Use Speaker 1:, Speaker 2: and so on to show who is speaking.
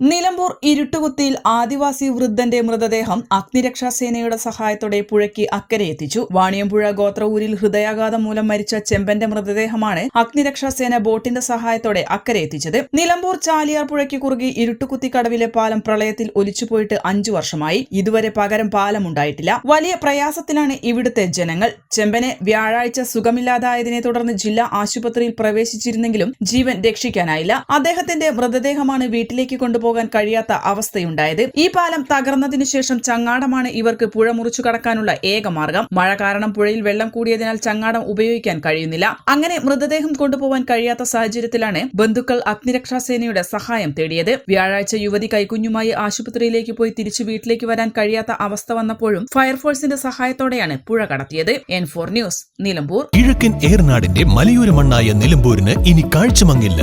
Speaker 1: Nilambur ഇരുട്ടുകുത്തിയിൽ ആദിവാസി വൃദ്ധന്റെ മൃതദേഹം അഗ്നിരക്ഷാ സേനയുടെ സഹായത്തോടെ പുഴയ്ക്ക് അക്കരെ എത്തിച്ചു. വാണിയമ്പുഴ ഗോത്രവൂരിൽ ഹൃദയാഘാതം മൂലം മരിച്ച ചെമ്പന്റെ മൃതദേഹമാണ് അഗ്നിരക്ഷാ സേന ബോട്ടിന്റെ സഹായത്തോടെ അക്കരെ എത്തിച്ചത്. നിലമ്പൂർ ചാലിയാർ പുഴയ്ക്ക് കുറുകി ഇരുട്ടുകുത്തി കടവിലെ പാലം പ്രളയത്തിൽ ഒലിച്ചുപോയിട്ട് അഞ്ചു വർഷമായി. ഇതുവരെ പകരം പാലം ഉണ്ടായിട്ടില്ല. വലിയ പ്രയാസത്തിലാണ് ഇവിടുത്തെ ജനങ്ങൾ. ചെമ്പനെ വ്യാഴാഴ്ച സുഖമില്ലാതായതിനെ തുടർന്ന് ജില്ലാ ആശുപത്രിയിൽ പ്രവേശിച്ചിരുന്നെങ്കിലും ജീവൻ രക്ഷിക്കാനായില്ല. അദ്ദേഹത്തിന്റെ മൃതദേഹമാണ് വീട്ടിലേക്ക് കൊണ്ടുപോകാൻ കഴിയാത്ത അവസ്ഥയുണ്ടായത്. ഈ പാലം തകർന്നതിനു ശേഷം ചങ്ങാടമാണ് ഇവർക്ക് പുഴ മുറിച്ചു കടക്കാനുള്ള ഏക മാർഗം. മഴ കാരണം പുഴയിൽ വെള്ളം കൂടിയതിനാൽ ചങ്ങാടം ഉപയോഗിക്കാൻ കഴിയുന്നില്ല. അങ്ങനെ മൃതദേഹം കൊണ്ടുപോകാൻ കഴിയാത്ത സാഹചര്യത്തിലാണ് ബന്ധുക്കൾ അഗ്നിരക്ഷാസേനയുടെ സഹായം തേടിയത്. വ്യാഴാഴ്ച യുവതി കൈക്കുഞ്ഞുമായി ആശുപത്രിയിലേക്ക് പോയി തിരിച്ചു വീട്ടിലേക്ക് വരാൻ കഴിയാത്ത അവസ്ഥ വന്നപ്പോഴും ഫയർഫോഴ്സിന്റെ സഹായത്തോടെയാണ് പുഴ കടത്തിയത്. N four news Nilambur.
Speaker 2: കിഴക്കൻ ഏർനാടിന്റെ മലയോര മണ്ണായ നിലമ്പൂരിന് ഇനി കാഴ്ചമങ്ങില്ല.